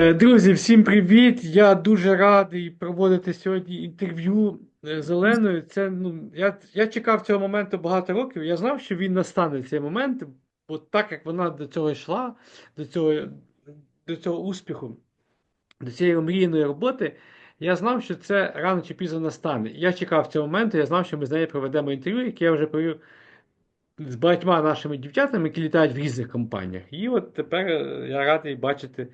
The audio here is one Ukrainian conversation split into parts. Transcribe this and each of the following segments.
Е, Друзі, всім привіт! Я дуже радий проводити сьогодні інтерв'ю е, з Оленою. Це, ну, я, я чекав цього моменту багато років. Я знав, що він настане цей момент, бо так як вона до цього йшла, до цього, до цього успіху, до цієї омріяної роботи, я знав, що це рано чи пізно настане. Я чекав цього моменту, я знав, що ми з нею проведемо інтерв'ю, яке я вже провів з багатьма нашими дівчатами, які літають в різних компаніях. І от тепер е, я радий бачити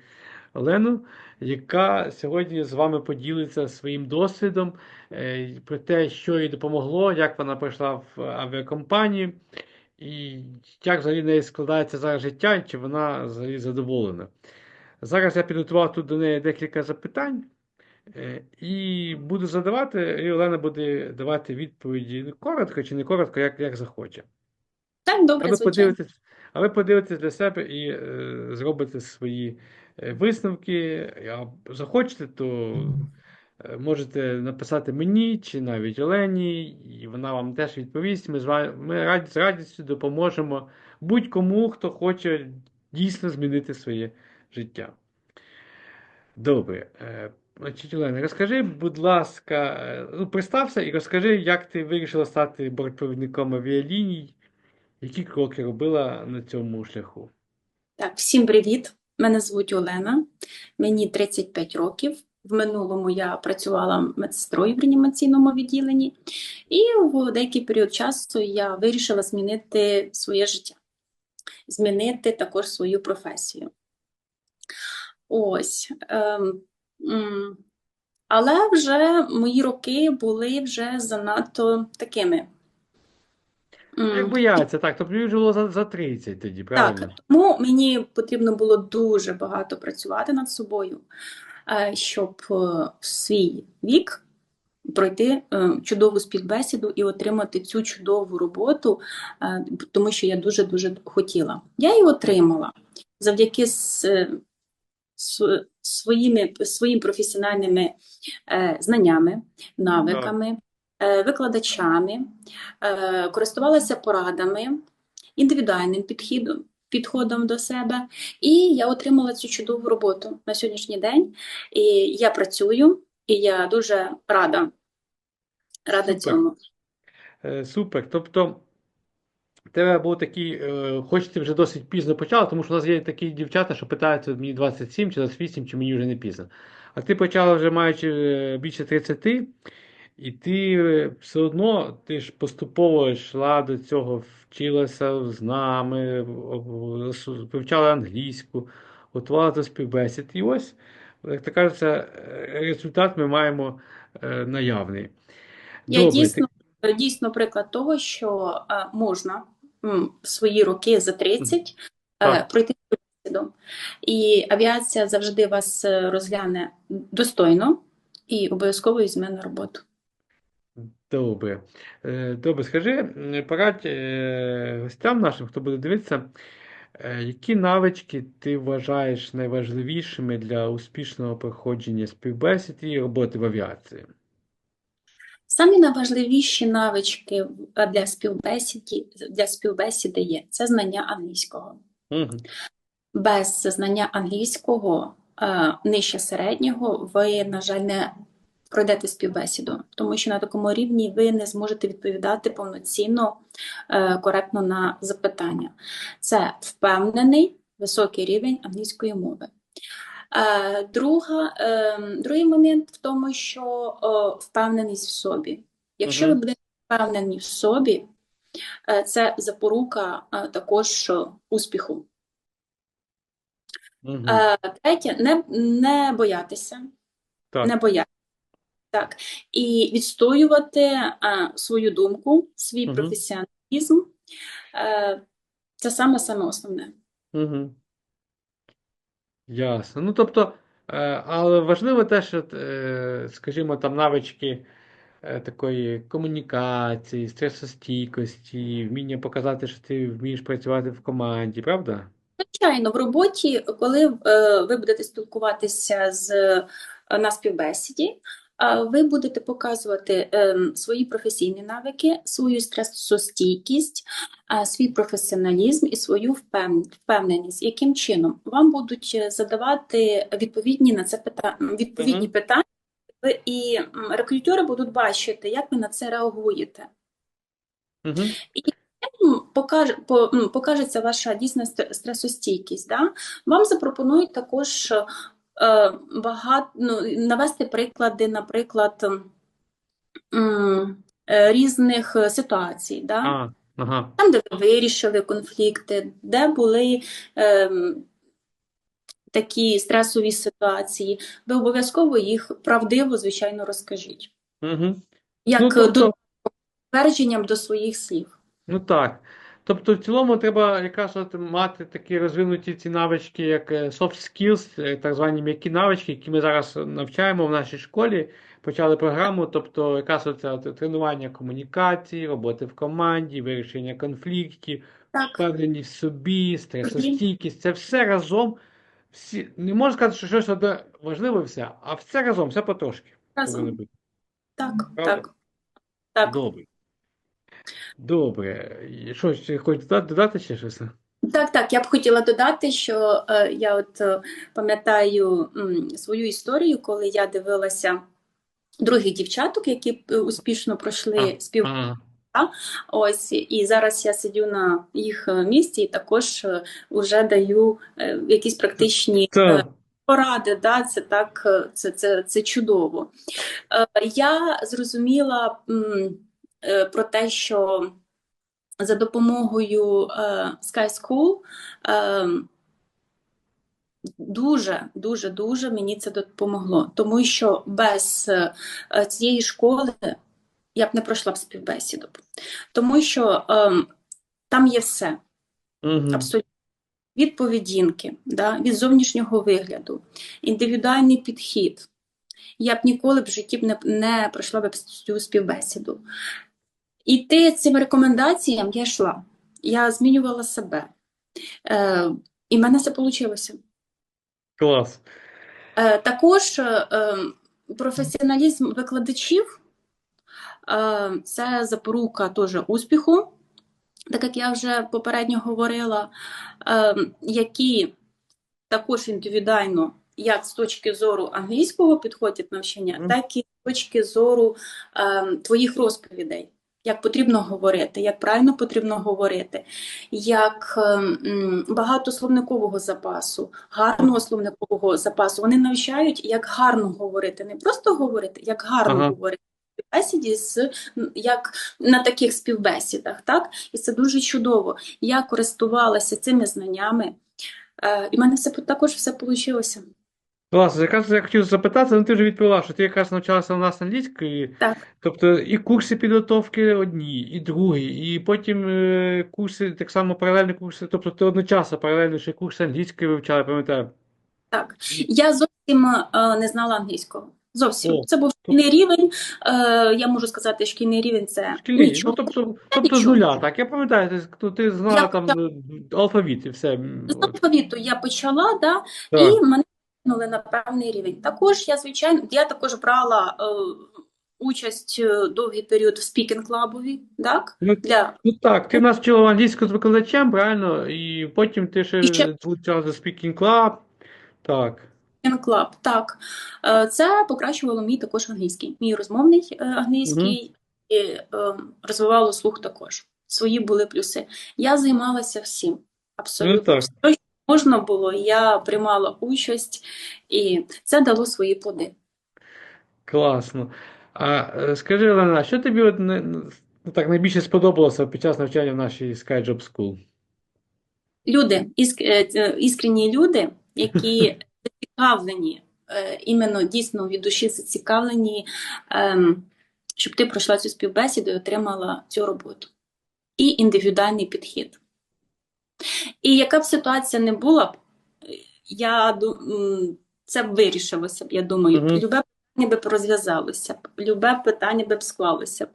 Олену, яка сьогодні з вами поділиться своїм досвідом е, про те, що їй допомогло, як вона пройшла в авіакомпанію, і як взагалі неї складається зараз життя, і чи вона взагалі задоволена. Зараз я підготував тут до неї декілька запитань. е, І буду задавати, і Олена буде давати відповіді коротко чи не коротко, як, як захоче. Так, А добре, ви звичайно. подивитесь, а ви подивитесь для себе і е, зробите свої е, висновки. А захочете, то е, можете написати мені чи навіть Олені, і вона вам теж відповість. Ми з вами ми раді, з радістю допоможемо будь-кому, хто хоче дійсно змінити своє життя. Добре. Е, Значить, Олена, розкажи, будь ласка, е, ну, представся і розкажи, як ти вирішила стати бортпровідником авіаліній. Які кроки робила на цьому шляху? Так, всім привіт. Мене звуть Олена, мені 35 років. В минулому я працювала медсестрою в реанімаційному відділенні, і в деякий період часу я вирішила змінити своє життя, змінити також свою професію. Ось. Ем, але вже мої роки були вже занадто такими. Як бояться, так, тобто вже було за, за 30 тоді, Так, правильно? тому мені потрібно було дуже багато працювати над собою, е, щоб е, в свій вік пройти е, чудову співбесіду і отримати цю чудову роботу, тому що я дуже-дуже хотіла. Я її отримала завдяки своїми, своїм професіональними знаннями, навиками, е, викладачами, е, користувалася порадами, індивідуальним підхідом, підходом до себе, і я отримала цю чудову роботу на сьогоднішній день. І я працюю, і я дуже рада, рада Супер. цьому. Е, супер. Тобто, тебе був такий, е, хоч ти вже досить пізно почала, тому що у нас є такі дівчата, що питаються, мені 27 чи 28, чи мені вже не пізно. А ти почала вже маючи е, більше 30, і ти е, все одно ти ж поступово йшла до цього, вчилася з нами, вивчала англійську, готувала до співбесід. І ось, як то кажеться, е, результат ми маємо е, наявний. Я Добре, дійсно, дійсно приклад того, що можна в свої роки за 30 е, Так. пройти співбесіду. І авіація завжди вас розгляне достойно і обов'язково візьме на роботу. Добре. Е, Добре, скажи, порадь е, гостям нашим, хто буде дивитися, е, які навички ти вважаєш найважливішими для успішного проходження співбесід і роботи в авіації? Самі найважливіші навички для співбесіді, для співбесіди є це знання англійського. Мгм. Без знання англійського нижче середнього ви, на жаль, не пройдете співбесіду, тому що на такому рівні ви не зможете відповідати повноцінно, е, коректно на запитання. Це впевнений високий рівень англійської мови. Е, Друга, е, другий момент в тому, що впевненість в собі. Якщо ви будете впевнені в собі, це запорука також успіху. Третє, не, не боятися, Так. не боятися. Так. І відстоювати е, свою думку, свій Мгм. професіоналізм. Е, Це саме саме основне. Угу. Ясно. Ну, тобто, е, але важливо теж, от, е, скажімо, там навички е, такої комунікації, стресостійкості, вміння показати, що ти вмієш працювати в команді, правда? Звичайно, в роботі, коли е, ви будете спілкуватися з, е, на співбесіді, Ви будете показувати ем, свої професійні навики, свою стресостійкість, свій професіоналізм і свою впевненість. Яким чином вам будуть е, задавати відповідні на це питання, відповідні Мгм. питання, і рекрутери будуть бачити, як ви на це реагуєте. Угу. М, покаже, по, м, покажеться ваша дійсна стресостійкість. Да? Вам запропонують також багато, ну, навести приклади, наприклад, е, різних е, ситуацій. Да? А, ага. Там, де ви вирішили конфлікти, де були ем, такі стресові ситуації, ви обов'язково їх правдиво, звичайно, розкажіть. Угу. Як Ну, е, тобто, до твердженням до своїх слів. ну так. Тобто, в цілому треба якраз от мати такі розвинуті ці навички, як е, soft skills, е, так звані м'які навички, які ми зараз навчаємо в нашій школі. Почали програму, тобто якраз оце тренування комунікації, роботи в команді, вирішення конфліктів, впевненість в собі, стресостійкість. Це все разом. Всі, не можна сказати, що щось одне важливе все, а все разом, все потрошки разом. Так, Правда? так, так. Добре. Добре. Що, ще хочеш додати, додати ще щось? Так, так, я б хотіла додати, що е, я от е, пам'ятаю свою історію, коли я дивилася других дівчаток, які е, успішно пройшли спів. Ось і зараз я сидю на їх е, місці і також е, уже даю е, якісь практичні е, поради. Да, це так, е, це, це, це чудово. Е, Я зрозуміла про те, що за допомогою е, Sky School е, дуже, дуже, дуже мені це допомогло, тому що без е, цієї школи я б не пройшла б співбесіду, тому що е, там є все. Угу. Абсолютно. Від поведінки, да, від зовнішнього вигляду, індивідуальний підхід. Я б ніколи в житті б не, не пройшла б цю співбесіду. І ти цим рекомендаціям я йшла. Я змінювала себе. Е, і в мене це вийшло. Клас. Е, також е, професіоналізм викладачів е, це запорука теж успіху, так як я вже попередньо говорила, е, які також індивідуально, як з точки зору англійського підходять навчання, Мгм. так і з точки зору е, твоїх розповідей. Як потрібно говорити, як правильно потрібно говорити, як е, багато словникового запасу, гарного словникового запасу. Вони навчають, як гарно говорити, не просто говорити, як гарно Ага. говорити співбесіді з як на таких співбесідах, так? І це дуже чудово. Я користувалася цими знаннями, е, і в мене все також все вийшло. Клас. Якраз я хотів запитати, ну ти вже відповіла, що ти якраз навчалася у нас англійської. Так. Тобто і курси підготовки одні, і другі, і потім е, курси, так само паралельні курси, тобто ти одночасно паралельно ще курси англійської вивчала, пам'ятаю. Так, я зовсім е, не знала англійського. Зовсім. О, Це був шкільний рівень. Е, я можу сказати, шкільний рівень це Шкільний, ну нічого. тобто, тобто з нуля, так? Я пам'ятаю, ти, ну, ти знала Я там алфавіт і все. З алфавіту я почала, да, Так. і мене кинули на певний рівень. Також я, звичайно, я також брала е, участь е, довгий період в спікінг-клабові, так? Ну, Для Ну так, ти в нас вчила англійську з викладачем, правильно? І потім ти ще І ще- залучала за Club. Так. Club, так. Е, Це покращувало мій також англійський. Мій розмовний англійський і е, розвивало слух також. Свої були плюси. Я займалася всім, абсолютно так. Можна було, я приймала участь, і це дало свої плоди. Класно. А е, скажи, Олена, що тобі от, не- ну, так найбільше сподобалося під час навчання в нашій Sky Job School? Люди, іск- е, іскренні люди, які зацікавлені, е, іменно дійсно від душі зацікавлені, ем, щоб ти пройшла цю співбесіду і отримала цю роботу. І індивідуальний підхід. І яка б ситуація не була б, я це б вирішилося б, я думаю. Мгм. Любе питання б розв'язалося б, любе питання б склалося б.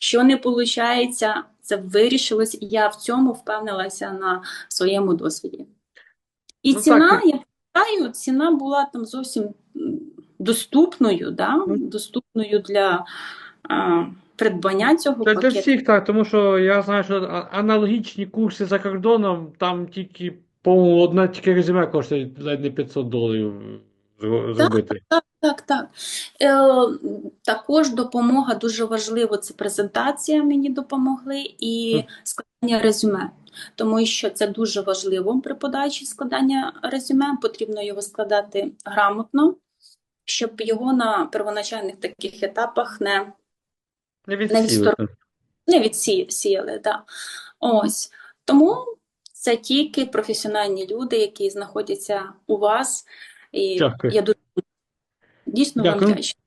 Що не виходить, це б вирішилось, і я в цьому впевнилася на своєму досвіді. І Ну, ціна, так, я пам'ятаю, ціна була там зовсім доступною, да? Ну. доступною для е, придбання цього Це для всіх так, тому що я знаю, що аналогічні курси за кордоном, там тільки, по-моєму, одна тільки резюме коштує ледь не 500 доларів зробити. Так, так, так. Е, також допомога дуже важливо. Це презентація мені допомогли і складання резюме. Тому що це дуже важливо при подачі складання резюме. Потрібно його складати грамотно, щоб його на первоначальних таких етапах не, Не відсіли. не відсіяли. Да. Ось. Тому це тільки професіональні люди, які знаходяться у вас. І Дякую. я дуже дійсно вам Дякую. вдячна.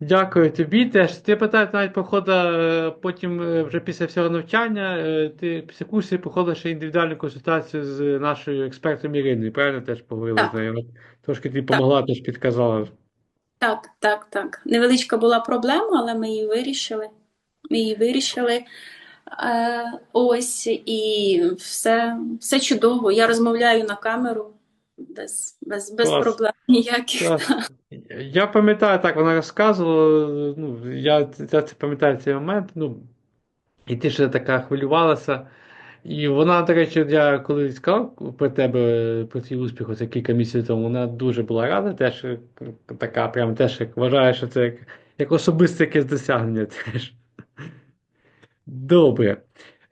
Дякую тобі теж. Ти питаєш навіть похода е, потім е, вже після всього навчання, е, ти після курсів проходиш ще індивідуальну консультацію з нашою експертом Іриною, правильно теж поговорили Так. з нею? Трошки тобі допомогла, теж підказала. Так, так, так. Невеличка була проблема, але ми її вирішили. Ми її вирішили. Е, ось, і все, все чудово. Я розмовляю на камеру без, без, без Клас. проблем ніяких. Я пам'ятаю, так вона розказувала, ну, я, я це пам'ятаю цей момент, ну, і ти ще така хвилювалася. І вона, до речі, я коли сказав про тебе, про твій успіх, оце кілька місяців тому, вона дуже була рада, теж е, така, прям теж як вважає, що це як, як особисте якесь досягнення теж. Добре.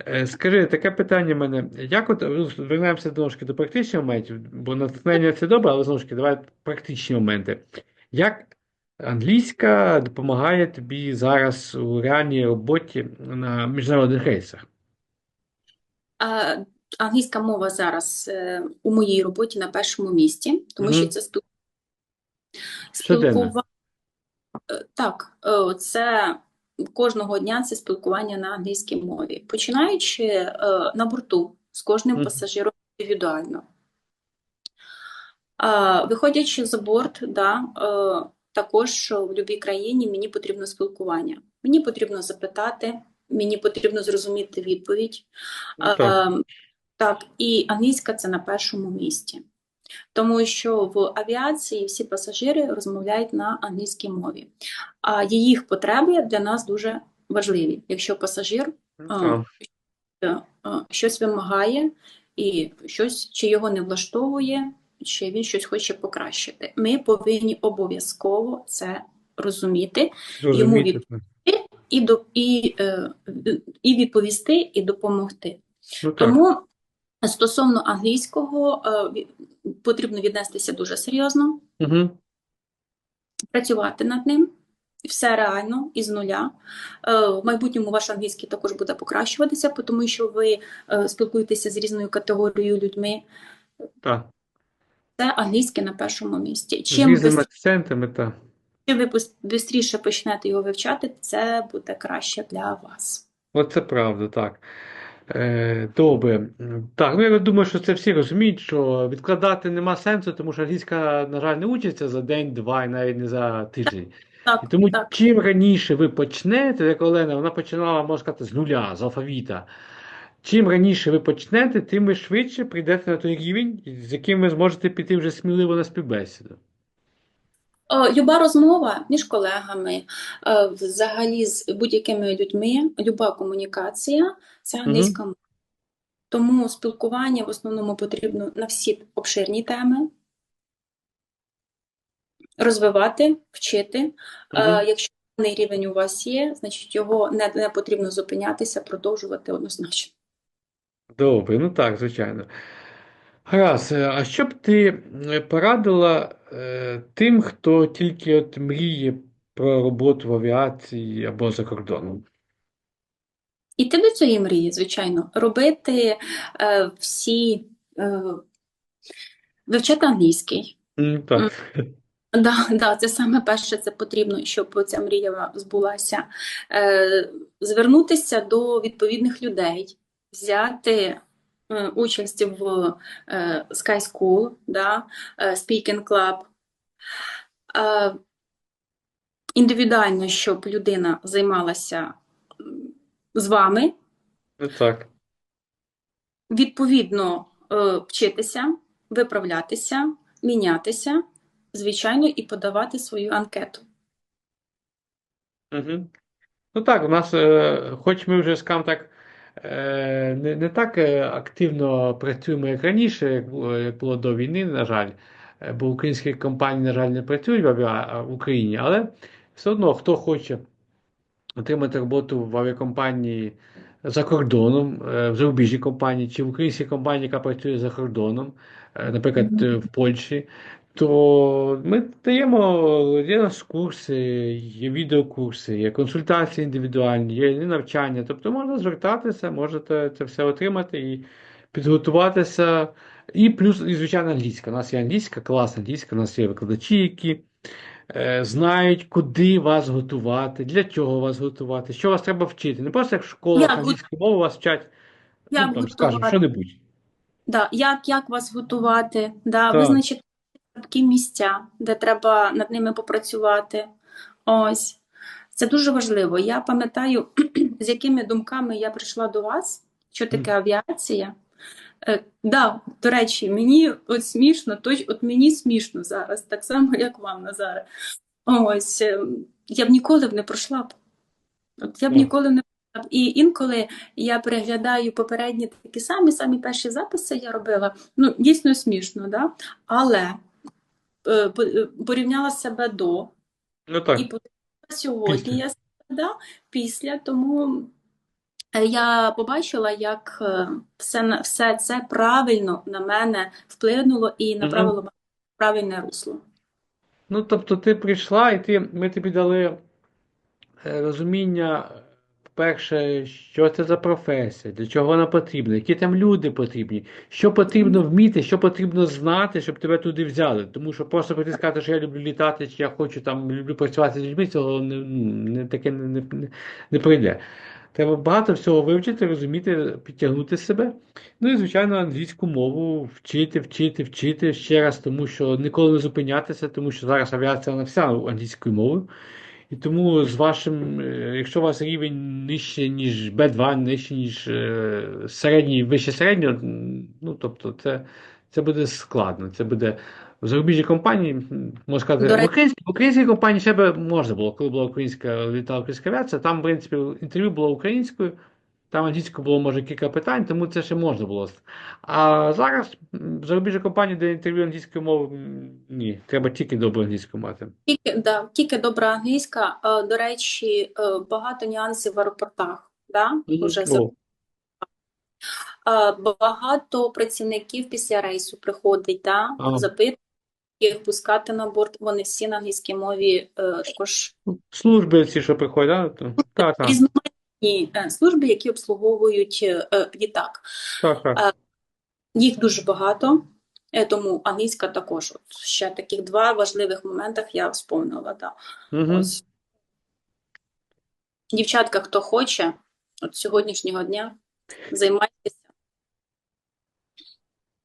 Е, Скажи, таке питання в мене. Як от ну, вернемося трошки до практичних моментів, бо натхнення це добре, але знову ж таки, давай практичні моменти. Як англійська допомагає тобі зараз у реальній роботі на міжнародних рейсах? А, англійська мова зараз е, у моїй роботі на першому місці, тому Мгм. що це спіл... Щоденно. спілкування. Е, Так, е, це кожного дня це спілкування на англійській мові, починаючи е, на борту з кожним пасажиром індивідуально. Виходячи за борт, да, е, також в будь-якій країні мені потрібно спілкування. Мені потрібно запитати, мені потрібно зрозуміти відповідь. Ну, так. Ем, Так, і англійська це на першому місці. Тому що в авіації всі пасажири розмовляють на англійській мові. А їх потреби для нас дуже важливі. Якщо пасажир Так. е, е, щось вимагає і щось чи його не влаштовує, чи він щось хоче покращити, ми повинні обов'язково це розуміти Зрозуміти. від- і, до, і, е, і відповісти, і допомогти. Ну. Тому стосовно англійського е, потрібно віднестися дуже серйозно, Угу. працювати над ним. Все реально із нуля. Е, В майбутньому ваш англійський також буде покращуватися, тому що ви е, спілкуєтеся з різною категорією людьми. Так. Це англійське на першому місці. З Чим різними ви акцентами, так. чим ви швидше почнете його вивчати, це буде краще для вас. Оце правда, так. Е, добре. Так, ну я думаю, що це всі розуміють, що відкладати нема сенсу, тому що англійська, на жаль, не учиться за день, два і навіть не за тиждень. І Так, тому так. чим раніше ви почнете, як Олена, вона починала, можна сказати, з нуля, з алфавіта. Чим раніше ви почнете, тим ви швидше прийдете на той рівень, з яким ви зможете піти вже сміливо на співбесіду. Е, Люба розмова між колегами, е, взагалі з будь-якими людьми, люба комунікація це англійська мова. Тому спілкування в основному потрібно на всі обширні теми розвивати, вчити. Мгм. Якщо певний рівень у вас є, значить його не, не потрібно зупинятися, продовжувати однозначно. Добре, ну так, звичайно. Гаразд, е, а що б ти е, порадила е, тим, хто тільки от мріє про роботу в авіації або за кордоном? Іти до цієї мрії, звичайно, робити е, всі, е, вивчати англійський. М, Так. Да, да, це саме перше, це потрібно, щоб ця мрія збулася. Е, звернутися до відповідних людей, взяти участь в е, Sky School, да, е, Speaking Club. Індивідуально, щоб людина займалася з вами, Ну так. відповідно е, вчитися, виправлятися, мінятися звичайно, і подавати свою анкету. Угу. Ну так, у нас, е, хоч ми вже, скажімо так, не, не так е, активно працюємо, як раніше, як було, до війни, на жаль, Е, бо українські компанії, на жаль, не працюють в, в Україні, але все одно, хто хоче отримати роботу в авіакомпанії за кордоном, е, в зарубіжній компанії, чи в українській компанії, яка працює за кордоном, е, наприклад, е, в Польщі, то ми даємо є у нас курси, є відеокурси, є консультації індивідуальні, є навчання. Тобто можна звертатися, можете це все отримати і підготуватися. І плюс, і, звичайно, англійська. У нас є англійська, класна англійська, у нас є викладачі, які е, знають, куди вас готувати, для чого вас готувати, що вас треба вчити. Не просто як в школах Як англійської мови вас вчать, ну там скажемо, що-небудь. Да, як, як вас готувати, да, Так. визначити такі місця, де треба над ними попрацювати. Ось. Це дуже важливо. Я пам'ятаю, з якими думками я прийшла до вас, що таке авіація. Е, да, до речі, мені от смішно, точ, от мені смішно зараз, так само, як вам, Назаре. Ось, е, я б ніколи б не пройшла б. От я б ніколи не пройшла б. І інколи я переглядаю попередні такі самі, самі перші записи я робила. Ну, дійсно смішно, да? Але порівняла себе до Ну так. і порівняла сьогодні Після. я себе, да, після, тому е, я побачила, як е, все, все це правильно на мене вплинуло і направило мене в правильне русло. Ну, тобто ти прийшла, і ти, ми тобі дали е, розуміння, по-перше, що це за професія, для чого вона потрібна, які там люди потрібні, що потрібно вміти, що потрібно знати, щоб тебе туди взяли. Тому що просто прийти сказати, що я люблю літати, чи я хочу там люблю працювати з людьми, цього не, ну, не таке не, не, не прийде. Треба багато всього вивчити, розуміти, підтягнути себе. Ну і, звичайно, англійську мову вчити, вчити, вчити ще раз, тому що ніколи не зупинятися, тому що зараз авіація вона вся англійською мовою. І тому з вашим, е, якщо у вас рівень нижче, ніж B2, нижче, ніж е, середній, вище середнього, ну тобто це, це буде складно. Це буде в зарубіжній компанії, можна сказати, в українській, в українській компанії ще б можна було, коли була українська літала українська авіація, там, в принципі, інтерв'ю було українською, там англійською було, може, кілька питань, тому це ще можна було. А зараз зарубіжній компанії, де інтерв'ю англійською мовою, ні, треба тільки добру англійську мати. Тільки, да, тільки добра англійська. До речі, е, багато нюансів в аеропортах. Да? Уже Е, Багато працівників після рейсу приходить, да? Ага. запитують їх пускати на борт. Вони всі на англійській мові е, також Служби ці, що приходять, да? так, так, різноманітні е, служби, які обслуговують е, е, літак. так, так. Їх дуже багато, е, тому англійська також. От ще таких два важливих моментах я вспомнила. Да. Угу. Ось. Дівчатка, хто хоче, от сьогоднішнього дня займайтеся.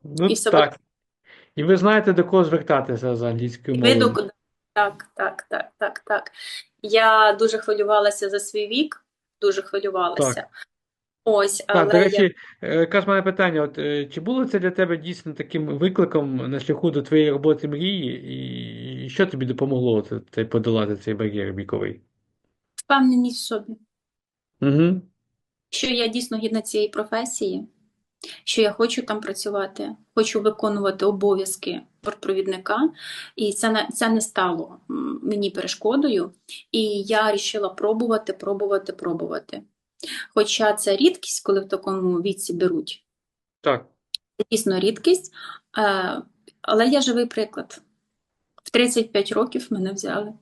Ну, і так. І ви знаєте, до кого звертатися за англійською мовою. Так, так, так, так, так. Я дуже хвилювалася за свій вік, дуже хвилювалася. Ось, Так, але до речі, е, якраз в мене питання, от, е, чи було це для тебе дійсно таким викликом на шляху до твоєї роботи мрії, і, що тобі допомогло от, подолати цей бар'єр віковий? впевненість в собі, Угу. що я дійсно гідна цієї професії, що я хочу там працювати, хочу виконувати обов'язки бортпровідника, і це не, це не стало мені перешкодою. І я вирішила пробувати, пробувати, пробувати. Хоча це рідкість, коли в такому віці беруть. Так. Це дійсно рідкість, е, але я живий приклад. В 35 років мене взяли.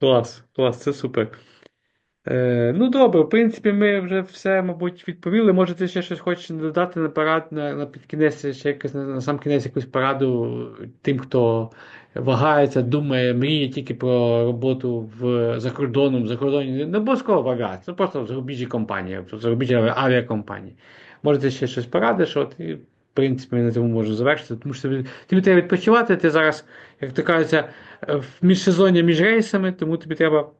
Клас, клас, це супер. Е, ну добре, в принципі, ми вже все, мабуть, відповіли. Може, ти ще щось хочеш додати на парад, на, на під кінець, ще якось на, на сам кінець якусь пораду тим, хто вагається, думає, мріє тільки про роботу в, за кордоном, за кордоном, не обов'язково в це просто в зарубіжній компанії, в зарубіжній авіакомпанії. Може, ти ще щось порадиш, от, і, в принципі, я на цьому можу завершити, тому що тобі, тобі треба відпочивати, ти зараз, як то кажеться, в міжсезоння між рейсами, тому тобі треба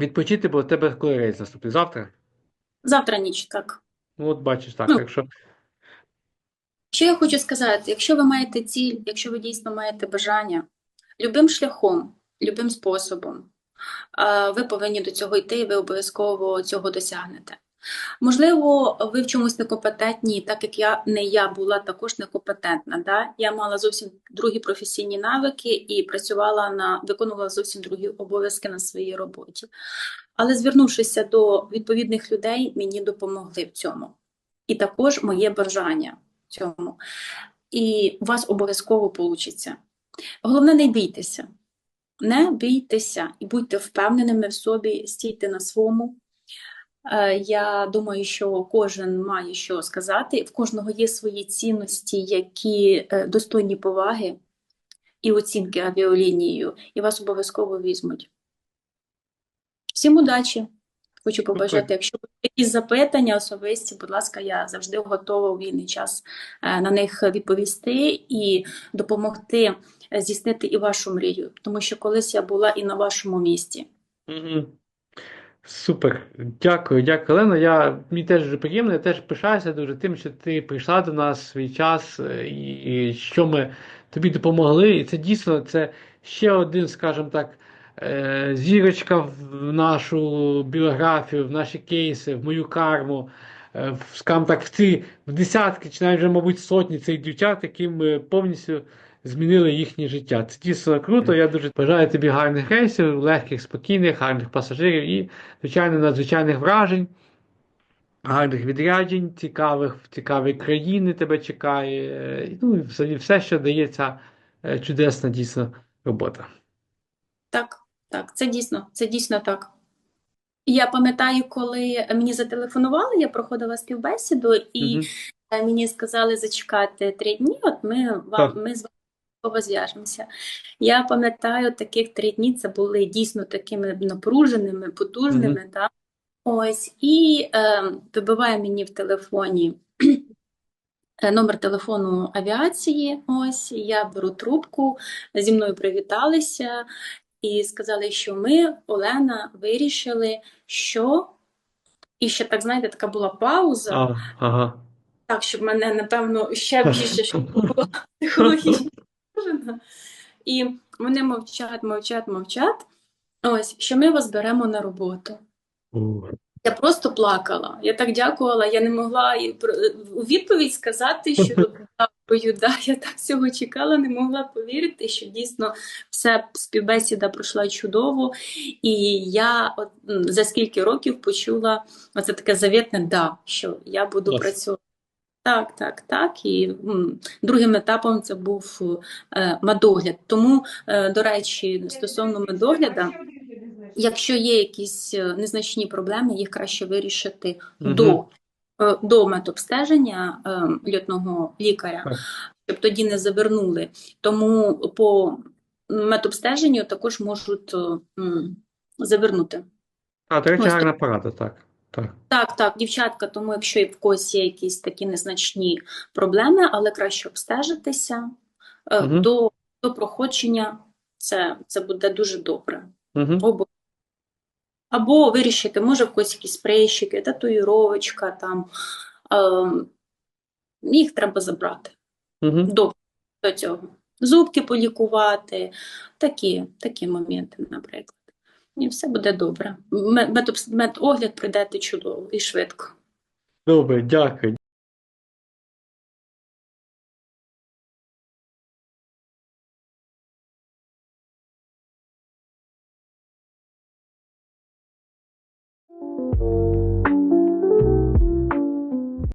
відпочити, бо в тебе коли рейс наступний? Завтра? Завтра ніч, так. Ну, от бачиш так, Ну. якщо... що Що я хочу сказати, якщо ви маєте ціль, якщо ви дійсно маєте бажання, любим шляхом, любим способом, ви повинні до цього йти, і ви обов'язково цього досягнете. Можливо, ви в чомусь некомпетентні, так як я не я була також некомпетентна. Да? Я мала зовсім другі професійні навики і працювала на виконувала зовсім другі обов'язки на своїй роботі. Але звернувшися до відповідних людей, мені допомогли в цьому. І також моє бажання в цьому. І у вас обов'язково вийде. Головне, не бійтеся. Не бійтеся і будьте впевненими в собі, стійте на своєму. Е, Я думаю, що кожен має що сказати. В кожного є свої цінності, які е, достойні поваги і оцінки авіалінією, і вас обов'язково візьмуть. Всім удачі! Хочу побажати, якщо будуть якісь запитання особисті, будь ласка, я завжди готова у вільний час е, на них відповісти і допомогти здійснити і вашу мрію, тому що колись я була і на вашому місці. Мгм. Супер. Дякую, дякую, Олено. Я, мені теж дуже приємно, я теж пишаюся дуже тим, що ти прийшла до нас свій час е, і, і що ми тобі допомогли. І це дійсно це ще один, скажімо так, е, зірочка в нашу біографію, в наші кейси, в мою карму, е, в, скажімо так, в ці в десятки, чи навіть мабуть, сотні цих дівчат, яким ми повністю змінили їхнє життя. Це дійсно круто. Я дуже бажаю тобі гарних рейсів, легких, спокійних, гарних пасажирів і, звичайно, надзвичайних вражень, гарних відряджень, цікавих, цікаві країни тебе чекає. е, Ну і взагалі все, що дає ця е, чудесна дійсно робота. Так, так, це дійсно, це дійсно так. Я пам'ятаю, коли мені зателефонували, я проходила співбесіду, і е, мені сказали зачекати три дні, от ми, вам, ми з вами зв'яжемося. Я пам'ятаю, таких три дні це були дійсно такими напруженими, потужними. Так? Ось, і е, вибиває мені в телефоні е, номер телефону авіації. Ось, я беру трубку, зі мною привіталися і сказали, що ми, Олена, вирішили, що. І ще так, знаєте, така була пауза, А, ага. так, щоб мене, напевно, ще більше щоб було психологічно напружено. І вони мовчать, мовчать, мовчать. Ось, що ми вас беремо на роботу. У. Я просто плакала. Я так дякувала. Я не могла у відповідь сказати, що дякую. Да, я так цього чекала, не могла повірити, що дійсно все співбесіда пройшла чудово. І я от, за скільки років почула оце таке завітне да, що я буду Клас. працювати. Так, так, так. І м, другим етапом це був е, медогляд. Тому, е, до речі, стосовно медогляда. Якщо є якісь е, незначні проблеми, їх краще вирішити Мгм. до, е, до медобстеження е, льотного лікаря, Так. щоб тоді не завернули. Тому по медобстеженню також можуть м, завернути. А, до речі, гарна порада, так. Так. Так, так, дівчатка, тому якщо і в когось є якісь такі незначні проблеми, але краще обстежитися е, Мгм. до, до проходження, це, це буде дуже добре. Угу. Або, або вирішити, може в когось якісь прищики, татуїровочка там. Ем, їх треба забрати Угу. до, до цього. Зубки полікувати, такі, такі моменти, наприклад. І все буде добре. Медогляд пройдете чудово і швидко. Добре, дякую.